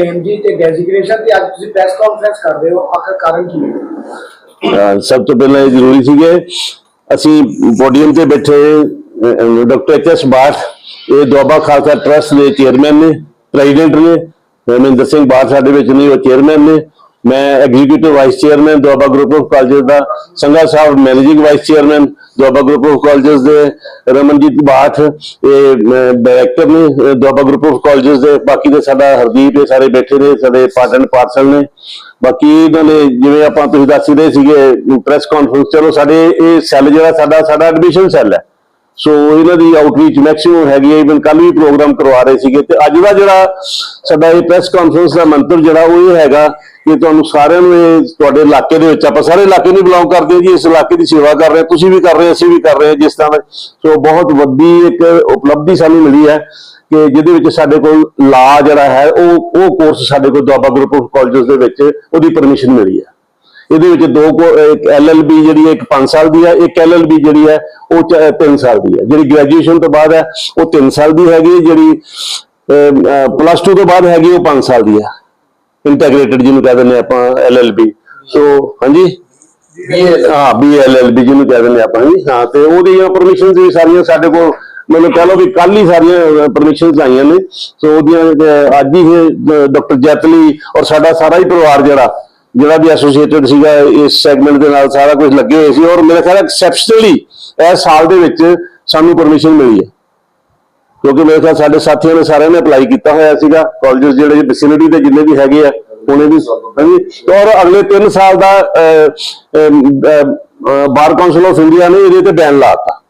ਆਪਣਾ ਜੀ ਤੇ ਡੈਜ਼ਿਗਨੇਸ਼ਨ ਤੇ ਅੱਜ ਤੁਸੀਂ ਪ੍ਰੈਸ ਕਾਨਫਰੰਸ ਕਰ ਰਹੇ ਹੋ, ਆਖਰ ਕਾਰਨ ਕੀ ਹੈ? ਸਭ ਤੋਂ ਪਹਿਲਾਂ ਇਹ ਜ਼ਰੂਰੀ ਸੀਗੇ, ਅਸੀਂ ਪੋਡੀਅਮ ਤੇ ਬੈਠੇ ਡਾਕਟਰ ਐਚ ਐਸ ਬਾਠ ਇਹ ਦੁਆਬਾ ਖਾਲਸਾ ਟਰਸਟ ਦੇ ਚੇਅਰਮੈਨ ਨੇ ਪ੍ਰੈਜ਼ੀਡੈਂਟ ਨੇ ਮਹਿੰਦਰ ਸਿੰਘ ਬਾਠ ਸਾਡੇ ਵਿੱਚ ਨਹੀਂ ਉਹ ਚੇਅਰਮੈਨ ਨੇ, ਮੈਂ executive vice chairman Doaba group of colleges the, Sangha Sahib managing vice chairman Doaba group of colleges ਦੇ ਰਮਨਜੀਤ ਬਾਠ, ਇਹ ਡਾਇਰੈਕਟਰ ਨੇ ਦੁਆਬਾ ਗਰੁੱਪ ਆਫ ਕਾਲਜਸ ਦੇ, ਬਾਕੀ ਦੇ ਸਾਡਾ ਹਰਦੀਪ ਇਹ ਸਾਰੇ ਬੈਠੇ ਨੇ, ਸਾਡੇ ਪਾਟਨ ਪਾਰਸਲ ਨੇ। ਬਾਕੀ ਇਹਨਾਂ ਨੇ, ਜਿਵੇਂ ਆਪਾਂ ਤੁਸੀਂ ਦੱਸ ਹੀ ਰਹੇ ਸੀਗੇ ਪ੍ਰੈਸ ਕਾਨਫਰੰਸ ਚਲੋ ਸਾਡੇ, ਇਹ ਸੈੱਲ ਜਿਹੜਾ ਸਾਡਾ ਸਾਡਾ ਐਡਮਿਸ਼ਨ ਸੈੱਲ ਹੈ। ਸੋ ਇਹਨਾਂ ਦੀ ਆਊਟਰੀਚ ਮੈਕਸਿਮਮ ਹੈਗੀ ਹੈ ਇਵਨ ਕੱਲ ਵੀ ਪ੍ਰੋਗਰਾਮ ਕਰਵਾ ਰਹੇ ਸੀਗੇ। ਤੇ ਅੱਜ ਦਾ ਜਿਹੜਾ ਸਾਡਾ ਇਹ ਪ੍ਰੈਸ ਕਾਨਫਰੰਸ ਦਾ ਮੰਤਵ ਜਿਹੜਾ ਉਹ ਇਹ ਹੈਗਾ ਕਿ ਤੁਹਾਨੂੰ ਸਾਰਿਆਂ ਨੂੰ ਇਹ ਤੁਹਾਡੇ ਇਲਾਕੇ ਦੇ ਵਿੱਚ, ਆਪਾਂ ਸਾਰੇ ਇਲਾਕੇ ਨੂੰ ਬਿਲੋਂਗ ਕਰਦੇ ਹਾਂ ਜੀ ਇਸ ਇਲਾਕੇ ਦੀ ਸੇਵਾ ਕਰ ਰਹੇ, ਤੁਸੀਂ ਵੀ ਕਰ ਰਹੇ, ਅਸੀਂ ਵੀ ਕਰ ਰਹੇ ਹਾਂ ਜਿਸ ਤਰ੍ਹਾਂ ਸੋ ਬਹੁਤ ਵੱਡੀ ਇੱਕ ਉਪਲਬਧੀ ਸਾਨੂੰ ਮਿਲੀ ਹੈ ਕਿ ਜਿਹਦੇ ਵਿੱਚ ਸਾਡੇ ਕੋਲ ਲਾ ਜਿਹੜਾ ਹੈ, ਉਹ ਉਹ ਕੋਰਸ ਸਾਡੇ ਕੋਲ ਦੁਆਬਾ ਗਰੁੱਪ ਆਫ ਕਾਲਜਸ ਦੇ ਵਿੱਚ ਉਹਦੀ ਪਰਮਿਸ਼ਨ ਮਿਲੀ ਹੈ। ਇਹਦੇ ਵਿੱਚ ਦੋ ਕੋ- ਇੱਕ ਐਲਐਲਬੀ ਜਿਹੜੀ ਹੈ ਇੱਕ 5 ਸਾਲ ਦੀ ਹੈ ਇੱਕ ਐਲਐਲਬੀ ਜਿਹੜੀ ਹੈ ਉਹ 3 ਸਾਲ ਦੀ ਹੈ। ਜਿਹੜੀ ਗ੍ਰੈਜੂਏਸ਼ਨ ਤੋਂ ਬਾਅਦ ਹੈ ਉਹ 3 ਸਾਲ ਦੀ ਹੈਗੀ ਹੈ, ਜਿਹੜੀ ਪਲੱਸ 2 ਤੋਂ ਬਾਅਦ ਹੈਗੀ ਉਹ 5 ਸਾਲ ਦੀ ਹੈ। ਇੰਟੀਗ੍ਰੇਟਡ ਜਿਹਨੂੰ ਕਹਿੰਦੇ ਨੇ ਆਪਾਂ ਐਲਐਲਬੀ। ਸੋ ਹਾਂਜੀ? ਹਾਂ ਬੀਐਲਐਲਬੀ ਜਿਹਨੂੰ ਕਹਿੰਦੇ ਨੇ ਆਪਾਂ ਜੀ ਹਾਂ ਤੇ ਉਹਦੀਆਂ ਪਰਮਿਸ਼ਨਸ ਵੀ ਸਾਰੀਆਂ ਸਾਡੇ ਕੋਲ ਮੈਨੂੰ ਕਹ ਲਓ ਵੀ ਕੱਲ ਹੀ ਸਾਰੀਆਂ ਪਰਮਿਸ਼ਨਸ ਆਈਆਂ ਨੇ। ਸੋ ਉਹਦੀਆਂ ਅੱਜ ਹੀ ਡਾਕਟਰ ਜੈਤਲੀ ਔਰ ਸਾਡਾ ਸਾਰਾ ਹੀ ਪਰਿਵਾਰ ਜਿਹੜਾ ਜਿਹੜਾ ਵੀ ਐਸੋਸੀਏਟਡ ਸੀਗਾ, ਇਸ ਸੈਗਮੈਂਟ ਦੇ ਨਾਲ ਸਾਰਾ ਕੁਝ ਲੱਗੇ ਹੋਏ ਸੀ ਔਰ ਮੇਰੇ ਖਿਆਲ ਐਕਸੈਪਸ਼ਨਲੀ ਇਸ ਸਾਲ ਦੇ ਵਿੱਚ ਸਾਨੂੰ ਪਰਮਿਸ਼ਨ ਮਿਲੀ ਹੈ। ਕਿਉਂਕਿ ਮੇਰੇ ਖਿਆਲ ਸਾਡੇ ਸਾਥੀਆਂ ਨੇ ਸਾਰਿਆਂ ਨੇ ਅਪਲਾਈ ਕੀਤਾ ਹੋਇਆ ਸੀਗਾ ਕਾਲਜਸ ਜਿਹੜੇ ਵਿਸਿਨਿਟੀ ਦੇ ਜਿੰਨੇ ਵੀ ਹੈਗੇ ਆ, ਉਹਨੇ ਵੀ ਹਾਂਜੀ, ਔਰ ਅਗਲੇ 3 ਸਾਲ ਦਾ ਬਾਰ ਕਾਉਂਸਲ ਆਫ ਇੰਡੀਆ ਨੇ ਇਹਦੇ ਤੇ ਬੈਨ ਲਾਤਾ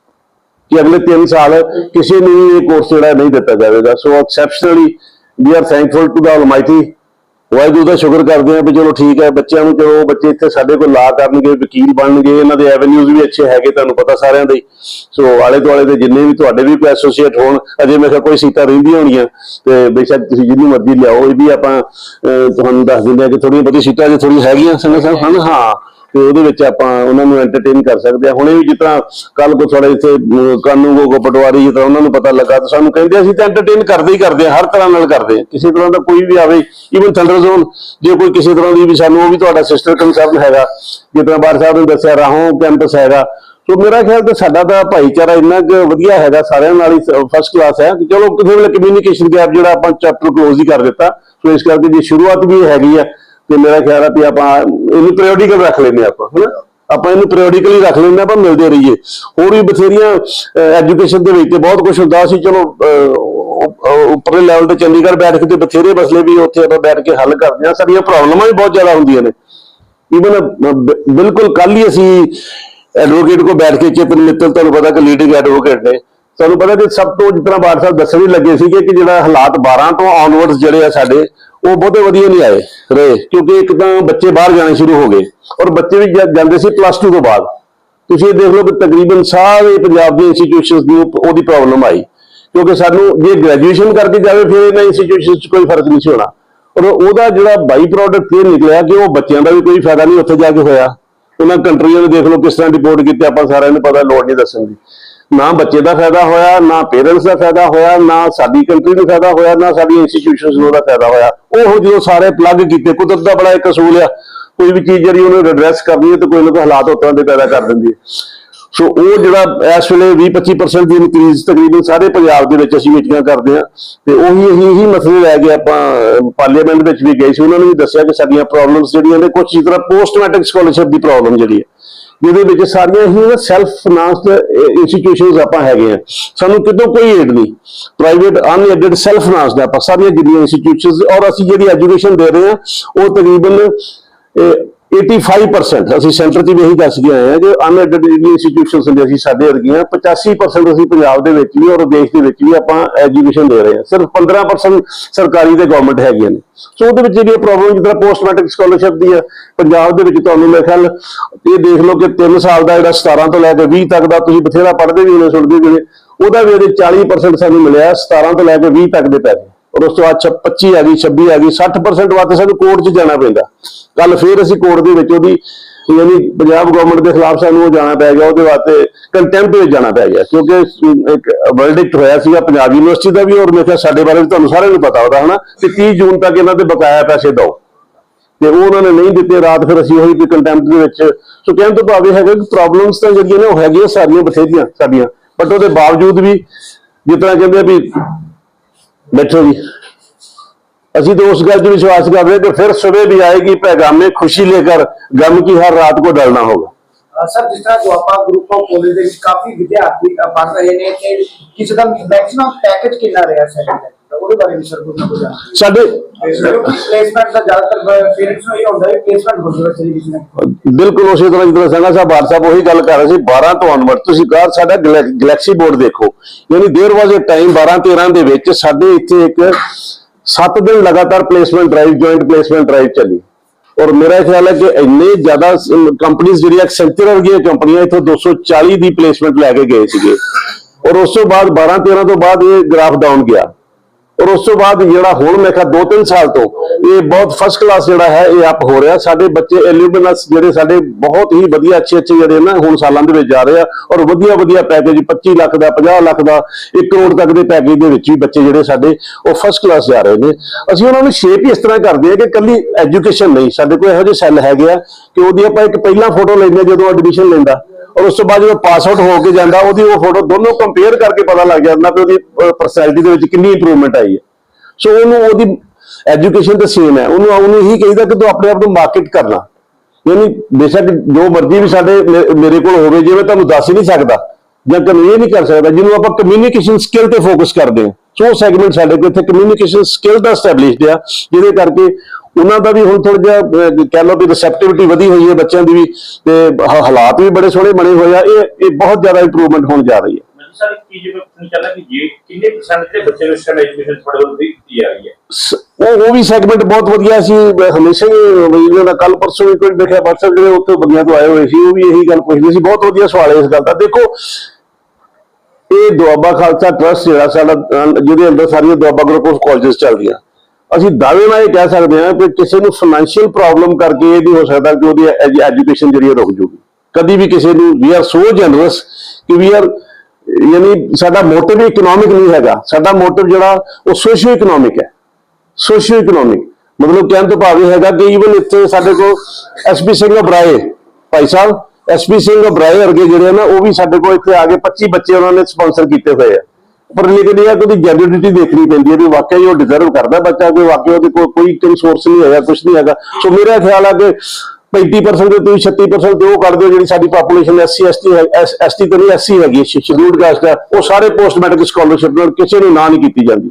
ਕਿ ਅਗਲੇ 3 ਸਾਲ ਕਿਸੇ ਨੂੰ ਇਹ ਕੋਰਸ ਜਿਹੜਾ ਨਹੀਂ ਦਿੱਤਾ ਜਾਵੇਗਾ। So exceptionally we are thankful to the almighty Waheguru ਦਾ ਸ਼ੁਕਰ ਕਰਦੇ ਹਾਂ ਵੀ ਚਲੋ ਠੀਕ ਹੈ, ਬੱਚਿਆਂ ਨੂੰ ਚਲੋ ਬੱਚੇ ਇੱਥੇ ਸਾਡੇ ਕੋਲ ਲਾ ਕਰਨਗੇ, ਵਕੀਲ ਬਣਨਗੇ, ਇਹਨਾਂ ਦੇ ਐਵੇਨਿਊਜ਼ ਵੀ ਅੱਛੇ ਹੈਗੇ ਤੁਹਾਨੂੰ ਪਤਾ ਸਾਰਿਆਂ ਦੇ ਸੋ ਆਲੇ ਦੁਆਲੇ ਦੇ ਜਿੰਨੇ ਵੀ ਤੁਹਾਡੇ ਵੀ ਐਸੋਸੀਏਟ ਹੋਣ, ਅਜੇ ਮੇਰੇ ਖਿਆਲ ਕੋਈ ਸੀਟਾਂ ਰਹਿੰਦੀਆਂ ਹੋਣੀਆਂ, ਤੇ ਬੇਸ਼ੱਕ ਤੁਸੀਂ ਜਿੰਨੀ ਮਰਜ਼ੀ ਲਿਆਓ, ਇਹ ਵੀ ਆਪਾਂ ਤੁਹਾਨੂੰ ਦੱਸ ਦਿੰਦੇ ਹਾਂ ਕਿ ਥੋੜੀਆਂ ਬਹੁਤੀ ਸੀਟਾਂ ਜੇ ਥੋੜੀ ਹੈਗੀਆਂ, ਸੰਗਤ ਸਾਹਿਬ, ਹਨ, ਹਾਂ। ਤੇ ਉਹਦੇ ਵਿੱਚ ਆਪਾਂ ਉਹਨਾਂ ਨੂੰ ਐਂਟਰਟੇਨ ਕਰ ਸਕਦੇ ਆ ਹੁਣੇ ਵੀ ਜਿਸ ਤਰ੍ਹਾਂ ਕੱਲ ਕੋ ਥੋੜੇ ਇੱਥੇ ਅਮ, ਕੋ ਪਟਵਾਰੀ ਜਿਸ ਉਹਨਾਂ ਨੂੰ ਪਤਾ ਲੱਗਾ ਤਾਂ ਸਾਨੂੰ ਕਹਿੰਦੇ ਅਸੀਂ ਤਾਂ ਐਂਟਰਟੇਨ ਕਰਦੇ ਹੀ ਕਰਦੇ ਆ ਹਰ ਤਰ੍ਹਾਂ ਨਾਲ ਕਰਦੇ ਆ ਕਿਸੇ ਤਰ੍ਹਾਂ ਦਾ ਕੋਈ ਵੀ ਆਵੇ ਇਵਨ ਥੰਡਰ ਜ਼ੋਨ ਜੇ ਕੋਈ ਕਿਸੇ ਤਰ੍ਹਾਂ ਦੀ ਵੀ ਸਾਨੂੰ ਉਹ ਵੀ ਤੁਹਾਡਾ ਸਿਸਟਰ ਕੰਸਰਨ ਹੈਗਾ ਜਿਸ ਬਾਰ ਸਾਹਿਬ ਨੇ ਦੱਸਿਆ ਰਾਹੋਂ ਕੈਂਪਸ ਹੈਗਾ। ਸੋ ਮੇਰਾ ਖਿਆਲ ਤੇ ਸਾਡਾ ਤਾਂ ਭਾਈਚਾਰਾ ਇੰਨਾ ਕੁ ਵਧੀਆ ਹੈਗਾ ਸਾਰਿਆਂ ਨਾਲ ਹੀ ਫਸਟ ਕਲਾਸ ਹੈ। ਕਿ ਚਲੋ ਕਿਸੇ ਵੇਲੇ ਕਮਿਊਨੀਕੇਸ਼ਨ ਗੈਪ ਜਿਹੜਾ ਆਪਾਂ ਚੈਪਟਰ ਕਲੋਜ਼ ਹੀ ਕਰ ਦਿੱਤਾ ਸੋ ਇਸ ਕਰਕੇ ਜੇ ਸ਼ੁਰੂਆਤ ਵੀ ਹੈਗੀ ਆ ਤੇ ਮੇਰਾ ਖਿਆਲ ਆ ਵੀ ਆਪਾਂ ਇਹਨੂੰ ਪੀਰੀਓਡਿਕਲ ਰੱਖ ਲੈਂਦੇ ਆਪਾਂ, ਹਨਾ? ਆਪਾਂ ਇਹਨੂੰ ਪੀਰੀਓਡਿਕਲੀ ਰੱਖ ਲੈਂਦੇ ਆਪਾਂ ਮਿਲਦੇ ਰਹੀਏ। ਹੋਰ ਵੀ ਬਥੇਰੀਆਂ ਐਜੂਕੇਸ਼ਨ ਦੇ ਵਿੱਚ ਤੇ ਬਹੁਤ ਕੁਝ ਹੁੰਦਾ ਸੀ, ਚਲੋ ਉੱਪਰਲੇ ਲੈਵਲ ਤੇ ਚੰਡੀਗੜ੍ਹ ਬੈਠ ਕੇ ਬਥੇਰੇ ਮਸਲੇ ਵੀ ਉੱਥੇ ਆਪਾਂ ਬੈਠ ਕੇ ਹੱਲ ਕਰਦੇ ਹਾਂ, ਸਾਡੀਆਂ ਪ੍ਰੋਬਲਮਾਂ ਵੀ ਬਹੁਤ ਜ਼ਿਆਦਾ ਹੁੰਦੀਆਂ ਨੇ। ਈਵਨ ਬਿਲਕੁਲ ਕੱਲ ਹੀ ਅਸੀਂ ਐਡਵੋਕੇਟ ਕੋ ਬੈਠ ਕੇ ਚੇਤਨ ਮਿੱਤਲ ਤੁਹਾਨੂੰ ਪਤਾ ਕਿ ਲੀਡਿੰਗ ਐਡਵੋਕੇਟ ਨੇ। ਤੁਹਾਨੂੰ ਪਤਾ ਕਿ ਸਭ ਤੋਂ ਜਿਸ ਤਰ੍ਹਾਂ ਬਾਦ ਸਾਹਿਬ ਦੱਸਣ ਵੀ ਲੱਗੇ ਸੀਗੇ ਕਿ ਜਿਹੜਾ ਹਾਲਾਤ 12 ਤੋਂ ਆਨਵਰਡਸ ਜਿਹੜੇ ਆ ਸਾਡੇ ਉਹ ਬਹੁਤੇ ਵਧੀਆ ਨਹੀਂ ਆਏ, ਰਹੇ, ਕਿਉਂਕਿ ਇੱਕ ਤਾਂ ਬੱਚੇ ਬਾਹਰ ਜਾਣੇ ਸ਼ੁਰੂ ਹੋ ਗਏ ਔਰ ਬੱਚੇ ਵੀ ਜਾਂਦੇ ਸੀ ਪਲੱਸ 2 ਤੋਂ ਬਾਅਦ। ਤੁਸੀਂ ਇਹ ਦੇਖ ਲਓ ਕਿ ਤਕਰੀਬਨ ਸਾਰੇ ਪੰਜਾਬ ਦੇ ਇੰਸਟੀਟਿਊਸ਼ਨਸ ਦੀ ਉਹਦੀ ਪ੍ਰੋਬਲਮ ਆਈ, ਕਿਉਂਕਿ ਸਾਨੂੰ ਜੇ ਗ੍ਰੈਜੂਏਸ਼ਨ ਕਰਕੇ ਜਾਵੇ, ਫਿਰ ਇਹਨਾਂ ਇੰਸਟੀਟਿਊਸ਼ਨਸ 'ਚ ਕੋਈ ਫ਼ਰਕ ਨਹੀਂ ਸੀ ਹੋਣਾ। ਔਰ ਉਹਦਾ ਜਿਹੜਾ ਬਾਈ ਪ੍ਰੋਡਕਟ ਇਹ ਨਿਕਲਿਆ ਕਿ ਉਹ ਬੱਚਿਆਂ ਦਾ ਵੀ ਕੋਈ ਫਾਇਦਾ ਨਹੀਂ, ਉੱਥੇ ਜਾ ਕੇ ਹੋਇਆ। ਉਹਨਾਂ ਕੰਟਰੀਆਂ ਦੇ ਦੇਖ ਲਓ ਕਿਸ ਤਰ੍ਹਾਂ ਰਿਪੋਰਟ ਕੀਤੀ, ਆਪਾਂ ਸਾਰਿਆਂ ਨੂੰ ਪਤਾ, ਲੋੜ ਨਹੀਂ ਦੱਸਣ ਦੀ। ਨਾ ਬੱਚੇ ਦਾ ਫਾਇਦਾ ਹੋਇਆ, ਨਾ ਪੇਰੈਂਟਸ ਦਾ ਫਾਇਦਾ ਹੋਇਆ, ਨਾ ਸਾਡੀ ਕੰਟਰੀ ਨੂੰ ਫਾਇਦਾ ਹੋਇਆ, ਨਾ ਸਾਡੀ ਇੰਸਟੀਟਿਊਸ਼ਨਸ ਨੂੰ ਉਹਦਾ ਫਾਇਦਾ ਹੋਇਆ। ਉਹ ਜਦੋਂ ਸਾਰੇ ਪਲੱਗ ਕੀਤੇ, ਕੁਦਰਤ ਦਾ ਬੜਾ ਇੱਕ ਅਸੂਲ ਆ। ਕੋਈ ਵੀ ਚੀਜ਼ ਜਿਹੜੀ ਉਹਨੂੰ ਐਡਰੈਸ ਕਰਨੀ ਹੈ ਤੇ ਕੋਈ ਨਾ ਕੋਈ ਹਾਲਾਤ ਉਤਰਾਂ ਦੇ ਪੈਦਾ ਕਰ ਦਿੰਦੀ ਹੈ। ਸੋ ਉਹ ਜਿਹੜਾ ਇਸ ਵੇਲੇ 20-25% ਦੀ ਇਨਕਰੀਜ਼ ਤਕਰੀਬਨ ਸਾਰੇ ਪੰਜਾਬ ਦੇ ਵਿੱਚ ਅਸੀਂ ਮੀਟਿੰਗਾਂ ਕਰਦੇ ਆ ਤੇ ਉਹੀ ਇਹੀ ਹੀ ਮਸਲੇ ਲੈ ਕੇ ਆਪਾਂ ਪਾਰਲੀਮੈਂਟ ਵਿੱਚ ਵੀ ਗਏ ਸੀ। ਉਹਨਾਂ ਨੇ ਵੀ ਦੱਸਿਆ ਕਿ ਸਾਡੀਆਂ ਪ੍ਰੋਬਲਮਸ ਜਿਹੜੀਆਂ ਨੇ ਕੁਝ ਇਸ ਤਰ੍ਹਾਂ ਪੋਸਟ ਮੈਟ੍ਰਿਕ ਸਕਾਲਰਸ਼ਿਪ ਦੀ ਪ੍ਰੋਬਲਮ ਜਿਹੜੀ ਹੈ। ਜਿਹਦੇ ਵਿੱਚ ਸਾਰੀਆਂ ਹੀ ਸੈਲਫ ਫਾਈਨਾਂਸਡ ਇੰਸਟੀਟਿਊਸ਼ਨਸ ਆਪਾਂ ਹੈਗੇ ਆ। ਸਾਨੂੰ ਕਿਤੋਂ ਕੋਈ ਏਡ ਨਹੀਂ। ਪ੍ਰਾਈਵੇਟ ਅਨਏਡਡ ਸੈਲਫ ਫਾਈਨਾਂਸਡ ਆਪਾਂ ਸਾਰੀਆਂ ਜਿੰਨੀਆਂ ਇੰਸਟੀਟਿਊਸ਼ਨਸ ਔਰ ਅਸੀਂ ਜਿਹੜੀ ਐਜੂਕੇਸ਼ਨ ਦੇ ਰਹੇ ਆ, ਉਹ ਤਕਰੀਬਨ 85% ਅਸੀਂ ਸੈਂਟਰ 'ਚ ਵੀ ਇਹੀ ਦੱਸ ਕੇ ਆਏ ਆ ਕਿ ਅਨਐਡਡ ਜਿਹੜੀ ਇੰਸਟੀਟਿਊਸ਼ਨਸ ਹੁੰਦੀਆਂ ਸੀ ਸਾਡੇ ਵਰਗੀਆਂ 85% ਅਸੀਂ ਪੰਜਾਬ ਦੇ ਵਿੱਚ ਵੀ ਔਰ ਦੇਸ਼ ਦੇ ਵਿੱਚ ਵੀ ਆਪਾਂ ਐਜੂਕੇਸ਼ਨ ਦੇ ਰਹੇ ਹਾਂ। ਸਿਰਫ 15% ਸਰਕਾਰੀ ਤੇ ਗਵਰਨਮੈਂਟ ਹੈਗੀਆਂ ਨੇ। ਸੋ ਉਹਦੇ ਵਿੱਚ ਜਿਹੜੀ ਪ੍ਰੋਬਲਮ ਜਿੱਦਾਂ ਪੋਸਟ ਮੈਟ੍ਰਿਕ ਸਕਾਲਰਸ਼ਿਪ ਦੀ ਹੈ ਪੰਜਾਬ ਦੇ ਵਿੱਚ ਤੁਹਾਨੂੰ ਮੇਰੇ ਖਿਆਲ ਇਹ ਦੇਖ ਲਓ ਕਿ 3 ਸਾਲ ਦਾ ਜਿਹੜਾ 17 ਤੋਂ ਲੈ ਕੇ 20 ਤੱਕ ਦਾ ਤੁਸੀਂ ਬਥੇਰਾ ਪੜ੍ਹਦੇ ਵੀ ਹੋਣੇ, ਸੁਣਦੇ ਵੀ ਹੋਣੇ, ਉਹਦਾ ਵੀ ਇਹਦੇ 40% ਸਾਨੂੰ ਮਿਲਿਆ 17 ਤੋਂ ਲੈ ਕੇ 20 ਤੱਕ ਦੇ ਪੈਸੇ। ਔਰ ਉਸ ਤੋਂ ਬਾਅਦ 25 ਆ ਗਈ 26 ਆ ਗਈ 60% ਵਾਸਤੇ ਸਾਨੂੰ ਕੋਰਟ 'ਚ ਜਾਣਾ ਪੈਂਦਾ। ਕੱਲ ਫੇਰ ਅਸੀਂ ਕੋਰਟ ਦੇ ਵਿੱਚ ਉਹਦੀ ਯਾਨੀ ਪੰਜਾਬ ਗਵਰਨਮੈਂਟ ਦੇ ਖਿਲਾਫ ਸਾਨੂੰ ਉਹ ਜਾਣਾ ਪੈ ਗਿਆ, ਉਹਦੇ ਵਾਸਤੇ ਕੰਟੈਂਪਟ ਵਿੱਚ ਜਾਣਾ ਪੈ ਗਿਆ। ਕਿਉਂਕਿ ਇੱਕ ਵਰਡਿਕਟ ਹੋਇਆ ਸੀਗਾ ਪੰਜਾਬ ਯੂਨੀਵਰਸਿਟੀ ਦਾ ਵੀ, ਔਰ ਮੇਰੇ ਖਿਆਲ ਸਾਡੇ ਬਾਰੇ ਵੀ ਤੁਹਾਨੂੰ ਸਾਰਿਆਂ ਨੂੰ ਪਤਾ ਹੋਦਾ ਹਨਾ? ਕਿ 30 ਜੂਨ ਤੱਕ ਇਹਨਾਂ ਦੇ ਬਕਾਇਆ ਪੈਸੇ ਦਿਓ। ਤੇ ਉਹ ਉਹਨਾਂ ਨੇ ਨਹੀਂ ਦਿੱਤੇ, ਰਾਤ ਫਿਰ ਅਸੀਂ ਉਹੀ ਕੰਟੈਂਪਟ ਦੇ ਵਿੱਚ, ਸੋ ਕਹਿਣ ਤੋਂ ਭਾਵੇਂ ਹੈਗਾ ਕਿ ਪ੍ਰੋਬਲਮਸ ਤਾਂ ਜਿਹੜੀਆਂ ਨੇ ਉਹ ਹੈਗੀਆਂ ਸਾਰੀਆਂ ਬਥੇਰੀਆਂ ਸਾਡੀਆਂ ਬਟ ਉਹਦੇ ਬਾਵਜੂਦ ਵੀ ਜਿਸ ਤਰ੍ਹਾਂ ਕਹਿੰਦੇ ਆ ਵੀ ਬੈਠੋ ਜੀ ਅਸੀਂ तो उस गल 'ਚ विश्वास कर रहे हैं कि फिर सुबह भी आएगी पैगाम में खुशी लेकर गम की हर रात को डरना होगा ਅਹ ਸਰ ਜਿਸ ਤਰ੍ਹਾਂ ਦੁਆਬਾ ਗਰੁੱਪ ਆਫ ਕਾਲਜ ਦੇ ਵਿੱਚ ਕਾਫੀ ਵਿਦਿਆਰਥੀ ਅਹ ਪੜ੍ਹ ਰਹੇ ਨੇ ਤੇ ਕਿਸੇ ਦਾ ਮੈਕਸਿਮਮ ਪੈਕੇਜ ਕਿੰਨਾ ਰਿਹਾ ਸੈਕੰਡ ਦਾ ਉਹਦੇ ਬਾਰੇ ਵੀ ਸਰ ਕੁਝ ਕੁਝ ਜਾਣਕਾਰੀ ਸਾਡੇ ਪਲੇਸਮੈਂਟ ਦਾ ਜ਼ਿਆਦਾਤਰ ਪੇਰੈਂਟਸ ਨੂੰ ਇਹ ਹੁੰਦਾ ਹੈ ਪਲੇਸਮੈਂਟ ਹੋ ਜਾਵੇ ਚਲੀ ਕਿਸੇ ਨੇ। ਬਿਲਕੁਲ ਉਸੇ ਤਰ੍ਹਾਂ ਜਿੱਦਾਂ ਸੰਗਾ ਸਾਹਿਬ ਬਾਰ ਸਾਹਿਬ ਉਹੀ ਗੱਲ ਕਰ ਰਹੇ ਸੀ 12 ਤੋਂ onward ਤੁਸੀਂ ਕਾਰ ਸਾਡਾ ਗੈਲੈਕਸੀ ਬੋਰਡ ਦੇਖੋ ਯਾਨੀ ਦੇਰ ਵਾਜ ਅ ਟਾਈਮ 12 13 ਦੇ ਵਿੱਚ ਸਾਡੇ ਇੱਥੇ ਇੱਕ 7 ਦਿਨ ਲਗਾਤਾਰ placement drive joint placement drive ਚੱਲੀ। ਔਰ ਮੇਰਾ ਖਿਆਲ ਹੈ ਕਿ ਇੰਨੇ ਜ਼ਿਆਦਾ ਕੰਪਨੀਆਂ ਜਿਹੜੀਆਂ ਐਕਸੈਂਚਰ ਵਰਗੀਆਂ ਕੰਪਨੀਆਂ ਇੱਥੋਂ 240 ਦੀ ਪਲੇਸਮੈਂਟ ਲੈ ਕੇ ਗਏ ਸੀਗੇ। ਔਰ ਉਸ ਤੋਂ ਬਾਅਦ 12 13 ਤੋਂ ਬਾਅਦ ਇਹ ਗ੍ਰਾਫ ਡਾਊਨ ਗਿਆ। ਔਰ ਉਸ ਤੋਂ ਬਾਅਦ ਜਿਹੜਾ ਹੁਣ ਮੈਂ ਕਿਹਾ 2-3 ਸਾਲ ਤੋਂ ਇਹ ਬਹੁਤ ਫਸਟ ਕਲਾਸ ਜਿਹੜਾ ਹੈ, ਇਹ ਆਪ ਹੋ ਰਿਹਾ। ਸਾਡੇ ਬੱਚੇ ਐਲੂਮਨਸ ਜਿਹੜੇ ਸਾਡੇ ਬਹੁਤ ਹੀ ਵਧੀਆ ਅੱਛੇ ਅੱਛੇ ਜਿਹੜੇ ਨਾ ਹੁਣ ਸਾਲਾਂ ਦੇ ਵਿੱਚ ਜਾ ਰਹੇ ਆ ਔਰ ਵਧੀਆ ਵਧੀਆ ਪੈਕੇਜ 25 ਲੱਖ ਦਾ 50 ਲੱਖ ਦਾ 1 ਕਰੋੜ ਤੱਕ ਦੇ ਪੈਕੇਜ ਦੇ ਵਿੱਚ ਵੀ ਬੱਚੇ ਜਿਹੜੇ ਸਾਡੇ ਉਹ ਫਸਟ ਕਲਾਸ ਜਾ ਰਹੇ ਨੇ। ਅਸੀਂ ਉਹਨਾਂ ਨੂੰ ਸ਼ੇਪ ਹੀ ਇਸ ਤਰ੍ਹਾਂ ਕਰਦੇ ਆ ਕਿ ਕੱਲੀ ਐਜੂਕੇਸ਼ਨ ਨਹੀਂ, ਸਾਡੇ ਕੋਲ ਇਹੋ ਜਿਹੇ ਸੈੱਲ ਹੈਗੇ ਆ ਕਿ ਉਹਦੀ ਆਪਾਂ ਇੱਕ ਪਹਿਲਾਂ ਫੋਟੋ ਲੈਂਦੇ ਹਾਂ ਜਦੋਂ ਐਡਮਿਸ਼ਨ ਲੈਂਦਾ। ਔਰ ਉਸ ਤੋਂ ਬਾਅਦ ਜਦੋਂ ਪਾਸ ਆਊਟ ਹੋ ਕੇ ਜਾਂਦਾ, ਉਹਦੀ ਉਹ ਫੋਟੋ ਦੋਨੋਂ ਕੰਪੇਅਰ ਕਰਕੇ ਪਤਾ ਲੱਗ ਜਾਂਦਾ ਕਿ ਉਹਦੀ ਪਰਸਨੈਲਿਟੀ ਦੇ ਵਿੱਚ ਕਿੰਨੀ ਇੰਪਰੂਵਮੈਂਟ ਆਈ ਹੈ। ਸੋ ਉਹਨੂੰ ਉਹਦੀ ਐਜੂਕੇਸ਼ਨ ਤਾਂ ਸੇਮ ਹੈ। ਉਹਨੂੰ ਉਹਨੂੰ ਇਹੀ ਕਹੀਦਾ ਕਿ ਤੂੰ ਆਪਣੇ ਆਪ ਨੂੰ ਮਾਰਕੀਟ ਕਰਨਾ ਯਾਨੀ ਬੇਸ਼ੱਕ ਜੋ ਮਰਜ਼ੀ ਵੀ ਸਾਡੇ ਮੇਰੇ ਕੋਲ ਹੋਵੇ, ਜੇ ਮੈਂ ਤੁਹਾਨੂੰ ਦੱਸ ਹੀ ਨਹੀਂ ਸਕਦਾ ਜਾਂ ਕਨਵੇ ਨਹੀਂ ਕਰ ਸਕਦਾ, ਜਿਹਨੂੰ ਆਪਾਂ ਕਮਿਊਨੀਕੇਸ਼ਨ ਸਕਿੱਲ ਤੇ ਫੋਕਸ ਕਰਦੇ ਹਾਂ। ਸੋ ਸੈਗਮੈਂਟ ਸਾਡੇ ਕੋਲ ਇੱਥੇ ਕਮਿਊਨੀਕੇਸ਼ਨ ਸਕਿੱਲ ਦਾ ਐਸਟੈਬਲਿਸ਼ਡ ਆ, ਜਿਹਦੇ ਕਰਕੇ ਉਹਨਾਂ ਦਾ ਵੀ ਹੁਣ ਥੋੜਾ ਜਿਹਾ ਕਹਿ ਲਓ ਵੀ ਰਿਸੈਪਟਿਵਿਟੀ ਵਧੀ ਹੋਈ ਹੈ ਬੱਚਿਆਂ ਦੀ ਵੀ ਤੇ ਹਾਲਾਤ ਵੀ ਬੜੇ ਸੋਹਣੇ ਬਣੇ ਹੋਏ ਆ ਇਹ ਇਹ ਬਹੁਤ ਜ਼ਿਆਦਾ ਇੰਪਰੂਵਮੈਂਟ ਹੋਣ ਜਾ ਰਹੀ ਹੈ। ਸਰ ਚੀਜ਼ ਮੈਂ ਪੁੱਛਣਾ ਚਾਹੁੰਦਾ ਕਿ ਜੇ ਕਿੰਨੇ ਪਰਸੈਂਟ ਦੇ ਬੱਚੇ ਨੂੰ ਸਟੈਂਡ ਐਜੂਕੇਸ਼ਨ ਤੁਹਾਡੇ ਵੱਲ ਦਿੱਤੀ ਜਾ ਰਹੀ ਹੈ? ਉਹ ਉਹ ਵੀ ਸੈਗਮੈਂਟ ਬਹੁਤ ਵਧੀਆ ਸੀ ਹਮੇਸ਼ਾ ਹੀ ਵੀ ਇਹਨਾਂ ਦਾ ਕੱਲ ਪਰਸੋਂ ਵੀ ਕੋਈ ਦੇਖਿਆ WhatsApp ਜਿਹੜੇ ਉੱਥੇ ਬੰਦਿਆਂ ਤੋਂ ਆਏ ਹੋਏ ਸੀ ਉਹ ਵੀ ਇਹੀ ਗੱਲ ਪੁੱਛਦੇ ਸੀ ਬਹੁਤ ਵਧੀਆ ਸਵਾਲ ਹੈ ਇਸ ਗੱਲ ਦਾ। ਦੇਖੋ ਇਹ ਦੁਆਬਾ ਖਾਲਸਾ ਟਰਸਟ ਜਿਹੜਾ ਸਾਡਾ ਜਿਹਦੇ ਅੰਦਰ ਸਾਰੀਆਂ ਦੁਆਬਾ ਗਰੁੱਪ ਆਫ ਕਾਲਜਸ ਚੱਲਦੀਆਂ। ਅਸੀਂ ਦਾਅਵੇ ਨਾਲ ਇਹ ਕਹਿ ਸਕਦੇ ਹਾਂ ਕਿ ਕਿਸੇ ਨੂੰ ਫਾਈਨੈਂਸ਼ੀਅਲ ਪ੍ਰੋਬਲਮ ਕਰਕੇ ਇਹ ਨਹੀਂ ਹੋ ਸਕਦਾ ਕਿ ਉਹਦੀ ਐਜੂਕੇਸ਼ਨ ਜਿਹੜੀ ਰੁਕ ਜੂਗੀ ਕਦੀ ਵੀ ਕਿਸੇ ਨੂੰ ਵੀ ਆਰ ਸੋ ਜਨਰਸ ਕਿ ਵੀ ਆਰ ਯਾਨੀ ਸਾਡਾ ਮੋਟਿਵ ਇਕਨੋਮਿਕ ਨਹੀਂ ਹੈਗਾ। ਸਾਡਾ ਮੋਟਿਵ ਜਿਹੜਾ, ਉਹ ਸੋਸ਼ੀਓ ਇਕਨੋਮਿਕ ਹੈ। ਸੋਸ਼ੀਓ ਇਕਨੋਮਿਕ ਮਤਲਬ ਕਹਿਣ ਤੋਂ ਭਾਵ ਇਹ ਹੈਗਾ ਕਿ ਈਵਨ ਇੱਥੇ ਸਾਡੇ ਕੋਲ ਐਸਪੀ ਸਿੰਘ ਅਬਰਾਏ ਭਾਈ ਸਾਹਿਬ ਐਸਪੀ ਸਿੰਘ ਅਬਰਾਏ ਵਰਗੇ ਜਿਹੜੇ ਆ ਨਾ, ਉਹ ਵੀ ਸਾਡੇ ਕੋਲ ਇੱਥੇ ਆ ਕੇ 25 ਬੱਚੇ ਉਹਨਾਂ ਨੇ ਸਪਾਂਸਰ ਕੀਤੇ ਹੋਏ ਆ। ਪਰ ਲੇਕਿਨ ਇਹ ਕਿ ਉਹਦੀ ਜੈਨੂਇਨਿਟੀ ਦੇਖਣੀ ਪੈਂਦੀ ਹੈ ਵੀ ਵਾਕਿਆ ਹੀ ਉਹ ਡਿਜ਼ਰਵ ਕਰਦਾ ਬੱਚਾ ਕਿ ਵਾਕਿਆ ਉਹਦੇ ਕੋਲ ਕੋਈ ਸੋਰਸ ਨਹੀਂ ਹੈਗਾ ਕੁਝ ਨਹੀਂ ਹੈਗਾ। ਸੋ ਮੇਰਾ ਖਿਆਲ ਆ ਕਿ 35% ਦੇ ਤੁਸੀਂ 36% ਤੇ ਉਹ ਕਰਦੇ ਹੋ ਜਿਹੜੀ ਸਾਡੀ ਪਾਪੂਲੇਸ਼ਨ ਐਸਸੀ, ਐਸਟੀ ਹੈ ਐਸਟੀ ਤੇ ਨਹੀਂ, ਐਸਸੀ ਹੈਗੀ ਸ਼ਡਿਊਲਡ ਕਾਸਟ ਹੈ। ਉਹ ਸਾਰੇ ਪੋਸਟ ਮੈਟ੍ਰਿਕ ਸਕਾਲਰਸ਼ਿਪ ਨਾਲ ਕਿਸੇ ਨੂੰ ਨਾ ਨਹੀਂ ਕੀਤੀ ਜਾਂਦੀ।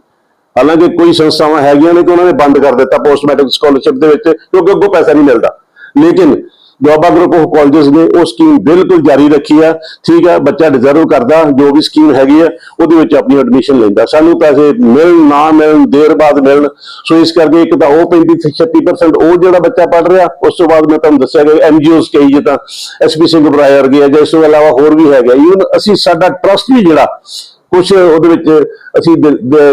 ਹਾਲਾਂਕਿ ਕੋਈ ਸੰਸਥਾਵਾਂ ਹੈਗੀਆਂ ਨੇ ਕਿ ਉਹਨਾਂ ਨੇ ਬੰਦ ਕਰ ਦਿੱਤਾ ਪੋਸਟ ਮੈਟ੍ਰਿਕ ਸਕਾਲਰਸ਼ਿਪ ਦੇ ਵਿੱਚ, ਕਿਉਂਕਿ ਅੱਗੋਂ ਪੈਸਾ ਨਹੀਂ ਮਿਲਦਾ। ਲੇਕਿਨ ਦੁਆਬਾ ਗਰੁੱਪ ਆਫ ਕਾਲਜਸ ਨੇ ਉਹ ਸਕੀਮ ਬਿਲਕੁਲ ਜਾਰੀ ਰੱਖੀ ਆ। ਠੀਕ ਆ, ਬੱਚਾ ਡਿਜ਼ਰਵ ਕਰਦਾ, ਜੋ ਵੀ ਸਕੀਮ ਹੈਗੀ ਆ, ਉਹਦੇ ਵਿੱਚ ਆਪਣੀ ਐਡਮਿਸ਼ਨ ਲੈਂਦਾ। ਸਾਨੂੰ ਪੈਸੇ ਮਿਲਣ, ਨਾ ਮਿਲਣ, ਦੇਰ ਬਾਅਦ ਮਿਲਣ। ਸੋ ਇਸ ਕਰਕੇ ਇੱਕ ਤਾਂ ਉਹ 35 36% ਉਹ ਜਿਹੜਾ ਬੱਚਾ ਪੜ ਰਿਹਾ, ਉਸ ਤੋਂ ਬਾਅਦ ਮੈਂ ਤੁਹਾਨੂੰ ਦੱਸਿਆ ਕਿ ਐਨਜੀਓਜ਼ ਕਈ ਜਿੱਦਾਂ ਐਸਪੀ ਸਿੰਘ ਬਰਾਇਰ ਵਰਗੇ ਆ ਜਾਂ ਇਸ ਤੋਂ ਇਲਾਵਾ ਹੋਰ ਵੀ ਹੈਗੇ ਈਵਨ ਅਸੀਂ ਸਾਡਾ ਟਰਸਟ ਵੀ ਜਿਹੜਾ ਕੁਝ ਉਹਦੇ ਵਿੱਚ ਅਸੀਂ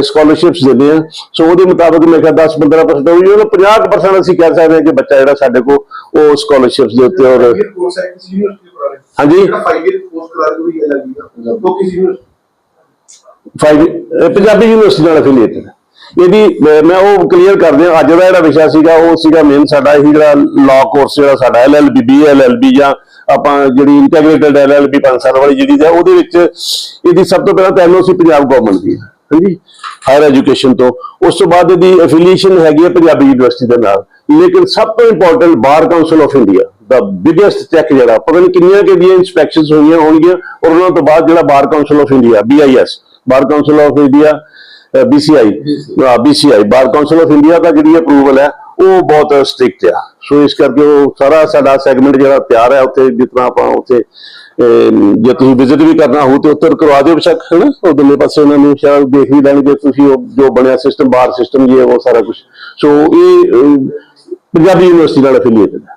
ਸਕਾਲਰਸ਼ਿਪਸ ਦਿੰਦੇ ਆ ਸੋ ਉਹਦੇ ਮੁਤਾਬਕ ਮੈਂ ਕਿਹਾ 10 15% ਹੋਈ ਉਹਨੂੰ 50% ਅਸੀਂ ਕਹਿ ਸਕਦੇ ਹਾਂ ਕਿ ਬੱਚਾ ਜਿਹੜਾ ਸਾਡੇ ਕੋਲ ਉਹ ਸਕਾਲਰਸ਼ਿਪਸ ਦੇ ਉੱਤੇ ਔਰ ਹਾਂਜੀ। 5 ਇਅਰ ਕੋਰਸ ਕਰਾ ਰਹੇ ਹੋਈ ਹੈ ਲੱਗੀ ਉਹ ਕਿਸੇ ਯੂਨੀਵਰਸਿਟੀ ਪੰਜਾਬੀ ਯੂਨੀਵਰਸਿਟੀ ਨਾਲ ਅਫੀਲੀਏਟਡ ਇਹਦੀ ਮੈਂ ਉਹ ਕਲੀਅਰ ਕਰ ਦਿਆਂ ਅੱਜ ਦਾ ਜਿਹੜਾ ਵਿਸ਼ਾ ਸੀਗਾ ਉਹ ਸੀਗਾ ਮੇਨ ਸਾਡਾ ਇਹ ਜਿਹੜਾ ਲਾਅ ਕੋਰਸ ਜਿਹੜਾ ਸਾਡਾ ਐਲ ਬੀ ਜਾਂ ਆਪਾਂ ਜਿਹੜੀ ਇੰਟੀਗ੍ਰੇਟਡ ਐਲਐਲਬੀ 5 ਸਾਲ ਵਾਲੀ ਜਿਹੜੀ ਹੈ ਉਹਦੇ ਵਿੱਚ ਇਹਦੀ ਸਭ ਤੋਂ ਪਹਿਲਾਂ ਤਾਂ ਐਨਓਸੀ ਪੰਜਾਬ ਗਵਰਨਮੈਂਟ ਦੀ ਹੈ ਹਾਂਜੀ? ਹਾਇਰ ਐਜੂਕੇਸ਼ਨ ਤੋਂ। ਉਸ ਤੋਂ ਬਾਅਦ ਇਹਦੀ ਐਫੀਲੀਏਸ਼ਨ ਹੈਗੀ ਹੈ ਪੰਜਾਬੀ ਯੂਨੀਵਰਸਿਟੀ ਦੇ ਨਾਲ। ਲੇਕਿਨ ਸਭ ਤੋਂ important bar council of India the biggest check ਜਿਹੜਾ ਪਤਾ ਨਹੀਂ ਕਿੰਨੀਆਂ ਕਿ ਦੀਆਂ ਇਨਸਪੈਕਸ਼ਨਸ ਹੋਈਆਂ ਹੋਣਗੀਆਂ ਔਰ ਉਹਨਾਂ ਤੋਂ ਬਾਅਦ ਜਿਹੜਾ bar council of India BIS bar council of India BCI BCI bar council of India ਦਾ ਜਿਹੜੀ ਅਪਰੂਵਲ ਹੈ ਉਹ ਬਹੁਤ ਸਟ੍ਰਿਕਟ ਆ। ਸੋ ਇਸ ਕਰਕੇ ਉਹ ਸਾਰਾ ਸਾਡਾ ਸੈਗਮੈਂਟ ਜਿਹੜਾ ਤਿਆਰ ਹੈ, ਉੱਥੇ ਜਿਸ ਤਰ੍ਹਾਂ ਆਪਾਂ ਉੱਥੇ ਜੇ ਤੁਸੀਂ ਵਿਜ਼ਿਟ ਵੀ ਕਰਨਾ ਹੋ ਤੇ ਉੱਧਰ ਕਰਵਾ ਦਿਓ ਬੇਸ਼ੱਕ ਹੈ ਨਾ ਉਹ ਦੋਨੇ ਪਾਸੇ ਉਹਨਾਂ ਨੂੰ ਸ਼ਾਇਦ ਦੇਖ ਵੀ ਲੈਣਗੇ ਤੁਸੀਂ ਉਹ ਜੋ ਬਣਿਆ ਸਿਸਟਮ ਬਾਰ ਸਿਸਟਮ ਜੀ ਉਹ ਸਾਰਾ ਕੁਝ ਸੋ ਇਹ ਪੰਜਾਬੀ ਯੂਨੀਵਰਸਿਟੀ ਨਾਲ ਐਫੀਲੀਏਟਡ ਹੈ।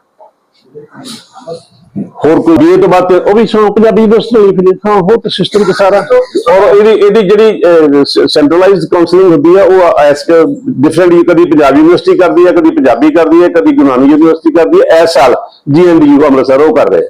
ਹੋਰ ਕੋਈ ਬੀਏ ਤੋਂ ਉਹ ਵੀ ਸੋ ਪੰਜਾਬੀ ਯੂਨੀਵਰਸਿਟੀ ਲਈ ਫਿਰ ਹਾਂ ਉਹ ਤੇ ਸਿਸਟਮ ਤੇ ਸਾਰਾ। ਔਰ ਇਹਦੀ ਇਹਦੀ ਜਿਹੜੀ ਸੈਂਟਰਲਾਈਜ਼ਡ ਕਾਉਂਸਲਿੰਗ ਹੁੰਦੀ ਹੈ ਉਹ ਐਸ ਡਿਫਰੈਂਟ ਕਦੀ ਪੰਜਾਬ ਯੂਨੀਵਰਸਿਟੀ ਕਰਦੀ ਹੈ ਕਦੀ ਪੰਜਾਬੀ ਕਰਦੀ ਹੈ ਕਦੀ ਗੁਰੂ ਨਾਨਕ ਯੂਨੀਵਰਸਿਟੀ ਕਰਦੀ ਹੈ ਇਸ ਸਾਲ ਜੀਐਨਡੀਯੂ ਅੰਮ੍ਰਿਤਸਰ ਉਹ ਕਰ ਰਹੇ